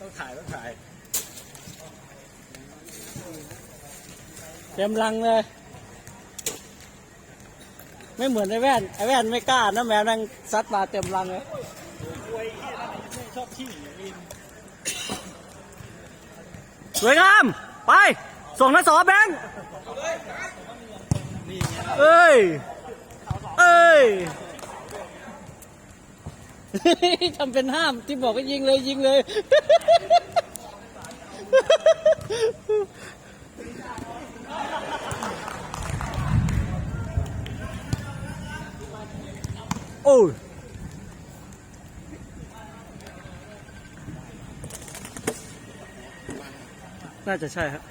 ต้องถ่ายต้องถ่าย เต็มรังเลย ไม่เหมือนไอ้แว่นไอ้แว่นไม่กล้านะแมวนั่งซัดมาเต็มรังเลย ควยเฮียนั่นไม่ชอบขี้ลินสวยงาม ไป ส่งนะสอแบงค์เอ้ย เอ้ยทำเป็นห้ามที่บอกก็ยิงเลยยิงเลย โอ้ย น่าจะใช่ครับ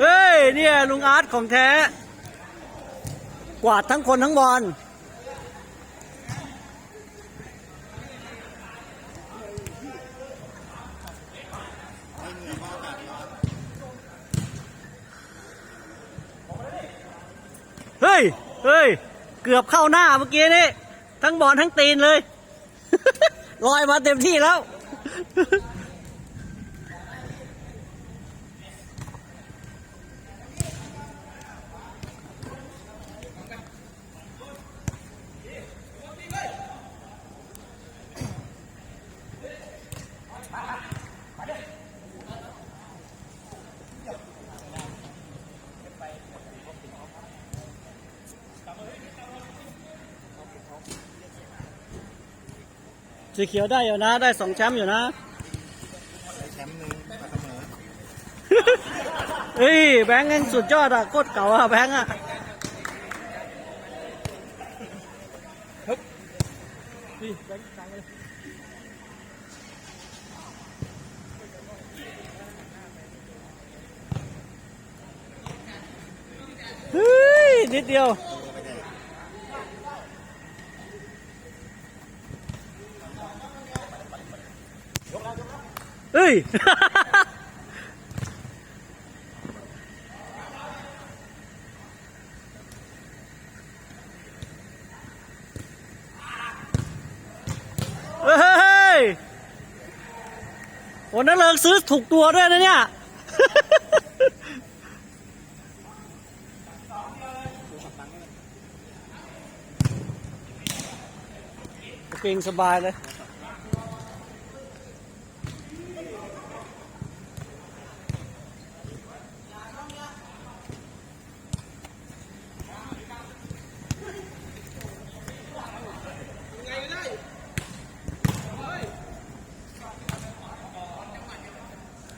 เฮ้ย เนี่ย ลุงอาร์ตของแท้ กวาดทั้งคนทั้งบอลเฮ้ย เฮ้ย กือบเข้าหน้าเมื่อกี้นี่ ทั้งบอลทั้งตีนเลย ลอยมาเต็มที่แล้ว สีเขียวได้อยู่นะ ได้สองแชมป์อยู่นะ ได้แชมป์หนึ่งมาเสมอเฮ้ยแบงค์ยังสุดยอดอะโคตรเก่าอะแบงค์อะนี่แบงค์ตังเลยเฮ้ยนิดเดียว เฮ้ย เฮ้ยโอ้นั่นเลิกซื้อถูกตัวด้วยนะเนี่ย เก่งสบายเลย นี่เป็นเต้าล่อเลยอะตายแล้ว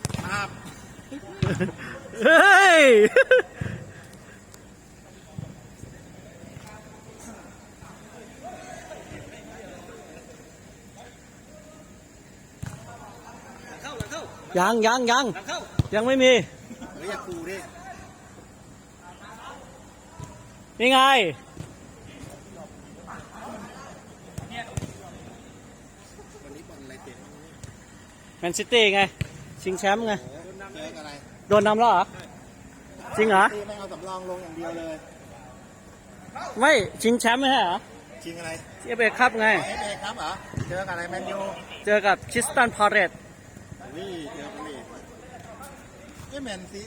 เฮ้ยเข้าหลังยังยังยังยังไม่มีอยากูดินี่ไงวันนี้บอลอะไรเตะบ้างแมนซิตี้ไง ชิงแชมป์ไง โดนนำแล้วเหรอ จริงเหรอตีไม่เอาสำรองลงอย่างเดียวเลย ไม่ชิงแชมป์ไม่ใช่เหรอจริงอะไรเอฟเอครับไง เอฟเอครับเหรอ เจอกับอะไรแมนยูเจอกับคริสตันพาเรตนี่เจอกันเลยเอ้ยแมนซี